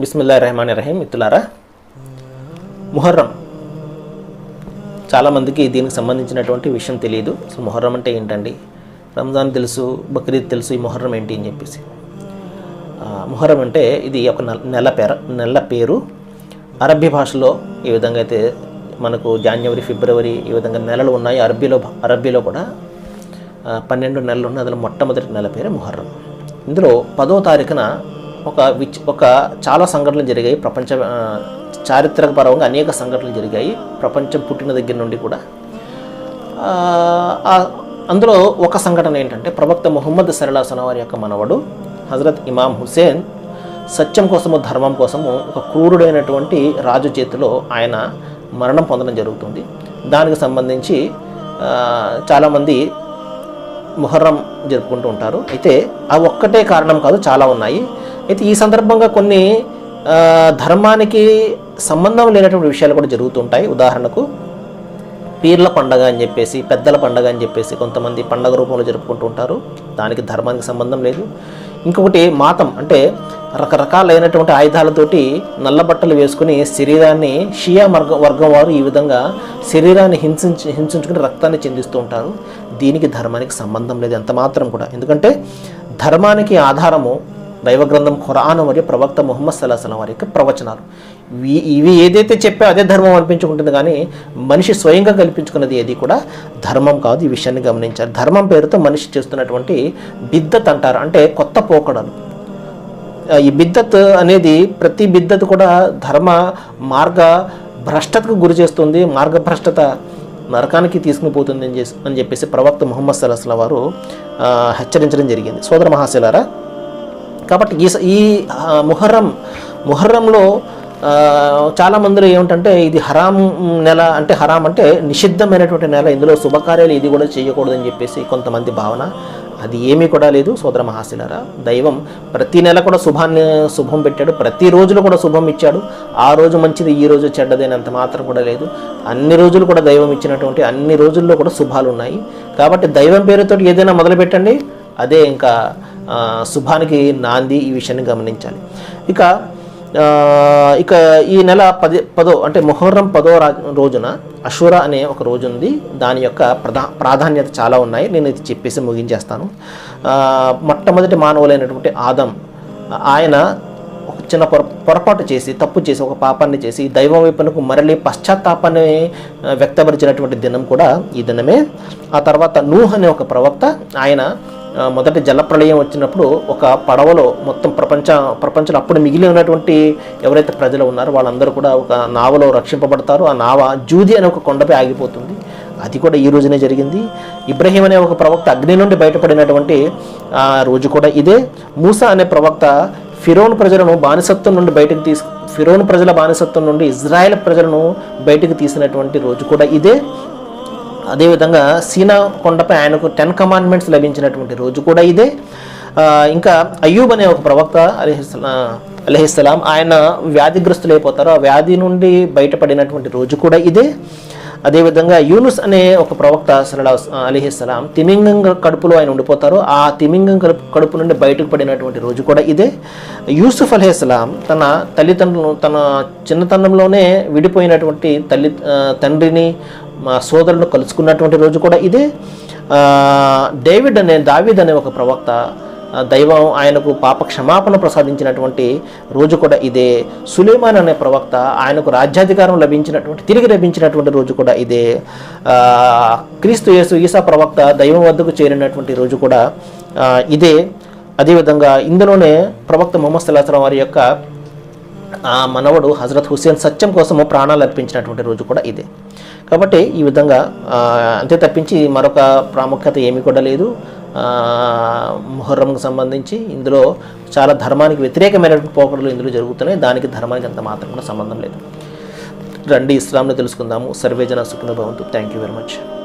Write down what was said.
బిస్మిల్లా రెహమాన్ రహీం మిత్రులారా ముహర్రం. చాలామందికి దీనికి సంబంధించినటువంటి విషయం తెలియదు. అసలు మొహర్రం అంటే ఏంటండి? రంజాన్ తెలుసు బక్రీద్ తెలుసు ఈ మొహర్రం ఏంటి అని చెప్పేసి. ఆ, మొహర్రం అంటే ఇది ఒక నెల- నెల పేర నెల పేరు. అరబ్బీ భాషలో ఈ విధంగా అయితే మనకు జనవరి ఫిబ్రవరి ఈ విధంగా నెలలు ఉన్నాయి. అరబ్బీలో అరబ్బీలో కూడా పన్నెండు నెలలు ఉన్నాయి. అందులో మొట్టమొదటి నెల పేరు ముహర్రం. ఇందులో పదో తారీఖున ఒక విచ్ ఒక చాలా సంఘటనలు జరిగాయి. ప్రపంచ చారిత్రకపరంగా చారిత్రక పరంగా అనేక సంఘటనలు జరిగాయి. ప్రపంచం పుట్టిన దగ్గర నుండి కూడా. అందులో ఒక సంఘటన ఏంటంటే ప్రవక్త ముహమ్మద్ సరళాసన వారి యొక్క మనవడు హజరత్ ఇమాం హుసేన్ సత్యం కోసము ధర్మం కోసము ఒక క్రూరుడైనటువంటి రాజు చేతిలో ఆయన మరణం పొందడం జరుగుతుంది. దానికి సంబంధించి చాలామంది ముహర్రం జరుపుకుంటూ ఉంటారు. అయితే ఆ ఒక్కటే కారణం కాదు చాలా ఉన్నాయి. అయితే ఈ సందర్భంగా కొన్ని ధర్మానికి సంబంధం లేనటువంటి విషయాలు కూడా జరుగుతుంటాయి. ఉదాహరణకు పీర్ల పండగ అని చెప్పేసి పెద్దల పండగ అని చెప్పేసి కొంతమంది పండగ రూపంలో జరుపుకుంటూ ఉంటారు. దానికి ధర్మానికి సంబంధం లేదు. ఇంకొకటి మాతం అంటే రకరకాలైనటువంటి ఆయుధాలతోటి నల్ల బట్టలు వేసుకుని శరీరాన్ని షియా వర్గ వర్గం వారు ఈ విధంగా శరీరాన్ని హింసించి హింసించుకుని రక్తాన్ని చెందిస్తూ ఉంటారు. దీనికి ధర్మానికి సంబంధం లేదు. ఎంత మాత్రం కూడా. ఎందుకంటే ధర్మానికి ఆధారము దైవగ్రంథం ఖురాను ఖురాన్ మరియు ప్రవక్త ముహమ్మద్ సల్లాహం వారి యొక్క ప్రవచనాలు. ఇవి ఏదైతే చెప్పా అదే ధర్మం అనిపించుకుంటుంది కానీ మనిషి స్వయంగా కల్పించుకున్నది ఏది కూడా ధర్మం కాదు. ఈ విషయాన్ని గమనించారు ధర్మం పేరుతో మనిషి చేస్తున్నటువంటి బిద్దత్ అంటారు. అంటే కొత్త పోకడలు. ఈ బిద్దత్ అనేది ప్రతి బిద్దత్ కూడా ధర్మ మార్గ భ్రష్టతకు గురి చేస్తుంది. మార్గభ్రష్టత నరకానికి తీసుకుని పోతుంది అని చేసి అని చెప్పేసి ప్రవక్త ముహమ్మద్ సలహస్ల వారు హెచ్చరించడం జరిగింది. సోదర మహాశిలారా కాబట్టి ఈ ఈ ముహర్రం ముహర్రంలో చాలా మందిలో ఏమిటంటే ఇది హరాం నెల అంటే హరాం అంటే నిషిద్ధమైనటువంటి నెల. ఇందులో శుభకార్యాలు ఇది కూడా చేయకూడదని చెప్పేసి కొంతమంది భావన. అది ఏమీ కూడా లేదు సోదర మహాశిలరా. దైవం ప్రతి నెల కూడా శుభాన్ని శుభం పెట్టాడు. ప్రతి రోజులు కూడా శుభం ఇచ్చాడు. ఆ రోజు మంచిది ఈ రోజు చెడ్డదైనంత మాత్రం కూడా లేదు. అన్ని రోజులు కూడా దైవం ఇచ్చినటువంటి అన్ని రోజుల్లో కూడా శుభాలు ఉన్నాయి కాబట్టి దైవం పేరుతో ఏదైనా మొదలు పెట్టండి అదే ఇంకా శుభానికి నాంది ఈ విషయాన్ని గమనించాలి. ఇక ఇక ఈ నెల పది పదో అంటే మొహర్రం పదో రా రోజున అషూరా అనే ఒక రోజు ఉంది. దాని యొక్క ప్రధా ప్రాధాన్యత చాలా ఉన్నాయి. నేను ఇది చెప్పేసి ముగించేస్తాను. మొట్టమొదటి మానవులైనటువంటి ఆదం ఆయన ఒక చిన్న పొర పొరపాటు చేసి తప్పు చేసి ఒక పాపాన్ని చేసి దైవం వైపునకు మరలి పశ్చాత్తాపాన్ని వ్యక్తపరిచినటువంటి దినం కూడా ఈ దినమే. ఆ తర్వాత నూహ్ అనే ఒక ప్రవక్త ఆయన మొదటి జలప్రళయం వచ్చినప్పుడు ఒక పడవలో మొత్తం ప్రపంచ ప్రపంచంలో అప్పుడు మిగిలి ఉన్నటువంటి ఎవరైతే ప్రజలు ఉన్నారో వాళ్ళందరూ కూడా ఒక నావలో రక్షింపబడతారు. ఆ నావ జూది అనే ఒక కొండపై ఆగిపోతుంది. అది కూడా ఈ రోజునే జరిగింది. ఇబ్రహీం అనే ఒక ప్రవక్త అగ్ని నుండి బయటపడినటువంటి ఆ రోజు కూడా ఇదే. మూసా అనే ప్రవక్త ఫిరోన్ ప్రజలను బానిసత్వం నుండి బయటకు తీసు ఫిరోన్ ప్రజల బానిసత్వం నుండి ఇజ్రాయెల్ ప్రజలను బయటకు తీసినటువంటి రోజు కూడా ఇదే. అదేవిధంగా సీనా కొండపై ఆయనకు టెన్ కమాండ్మెంట్స్ లభించినటువంటి రోజు కూడా ఇదే. ఇంకా అయ్యూబ్ అనే ఒక ప్రవక్త అలీహిస్సలా అలహిస్సలాం ఆయన వ్యాధిగ్రస్తులైపోతారు. ఆ వ్యాధి నుండి బయటపడినటువంటి రోజు కూడా ఇదే. అదేవిధంగా యూనుస్ అనే ఒక ప్రవక్త సలడా అలీహిస్సలాం తిమింగం కడుపులో ఆయన ఉండిపోతారు. ఆ తిమింగం కడుపు కడుపు నుండి బయటకు పడినటువంటి రోజు కూడా ఇదే. యూసుఫ్ అలీహిస్సలాం తన తల్లిదండ్రులను తన చిన్నతనంలోనే విడిపోయినటువంటి తల్లి తండ్రిని మా సోదరులను కలుసుకున్నటువంటి రోజు కూడా ఇదే. డేవిడ్ అనే దావిద్ అనే ఒక ప్రవక్త దైవం ఆయనకు పాప క్షమాపణ ప్రసాదించినటువంటి రోజు కూడా ఇదే. సులేమాన్ అనే ప్రవక్త ఆయనకు రాజ్యాధికారం లభించినటువంటి తిరిగి లభించినటువంటి రోజు కూడా ఇదే. క్రీస్తు యేసు ఈసా ప్రవక్త దైవం వద్దకు చేరినటువంటి రోజు కూడా ఇదే. అదేవిధంగా ఇందులోనే ప్రవక్త మొహమ్మద్ సల్లాహం వారి యొక్క ఆ మనవడు హజరత్ హుస్సేన్ సత్యం కోసము ప్రాణాలు అర్పించినటువంటి రోజు కూడా ఇదే. కాబట్టి ఈ విధంగా అంతే తప్పించి మరొక ప్రాముఖ్యత ఏమీ కూడా లేదు. ముహర్రంకు సంబంధించి ఇందులో చాలా ధర్మానికి వ్యతిరేకమైనటువంటి పోకడలు ఇందులో జరుగుతున్నాయి. దానికి ధర్మానికి అంత మాత్రం కూడా సంబంధం లేదు. రండి ఇస్లాంను తెలుసుకుందాము. సర్వేజన సుఖన భవంతు. Thank you very much